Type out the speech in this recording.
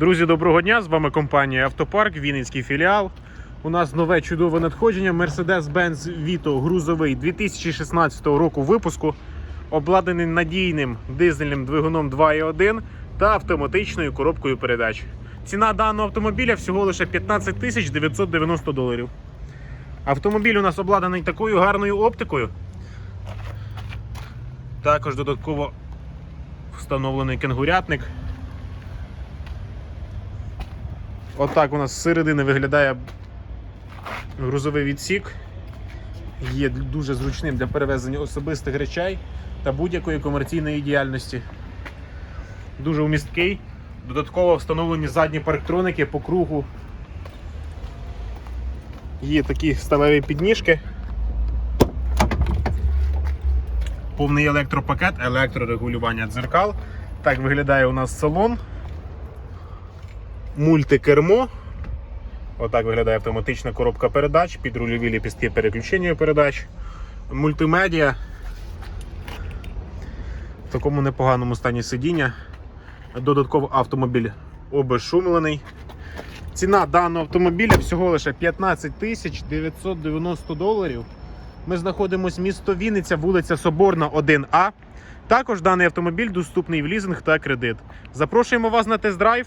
Друзі, доброго дня! З вами компанія Автопарк, Вінницький філіал. У нас нове чудове надходження Mercedes-Benz Vito грузовий 2016 року випуску, обладнаний надійним дизельним двигуном 2.1 та автоматичною коробкою передач. Ціна даного автомобіля всього лише 15 тисяч 990 доларів. Автомобіль у нас обладнаний такою гарною оптикою. Також додатково встановлений кенгурятник. Отак у нас з середини виглядає грузовий відсік. Є дуже зручним для перевезення особистих речей та будь-якої комерційної діяльності. Дуже умісткий. Додатково встановлені задні парктроники по кругу. Є такі сталеві підніжки. Повний електропакет, електрорегулювання дзеркал. Так виглядає у нас салон. Мультикермо. Отак виглядає автоматична коробка передач, підрульові ліпістки переключення передач, мультимедіа. В такому непоганому стані сидіння. Додатково автомобіль обезшумлений. Ціна даного автомобіля всього лише 15 тисяч 990 доларів. Ми знаходимося місто Вінниця, вулиця Соборна, 1А. Також даний автомобіль доступний в лізинг та кредит. Запрошуємо вас на тест-драйв.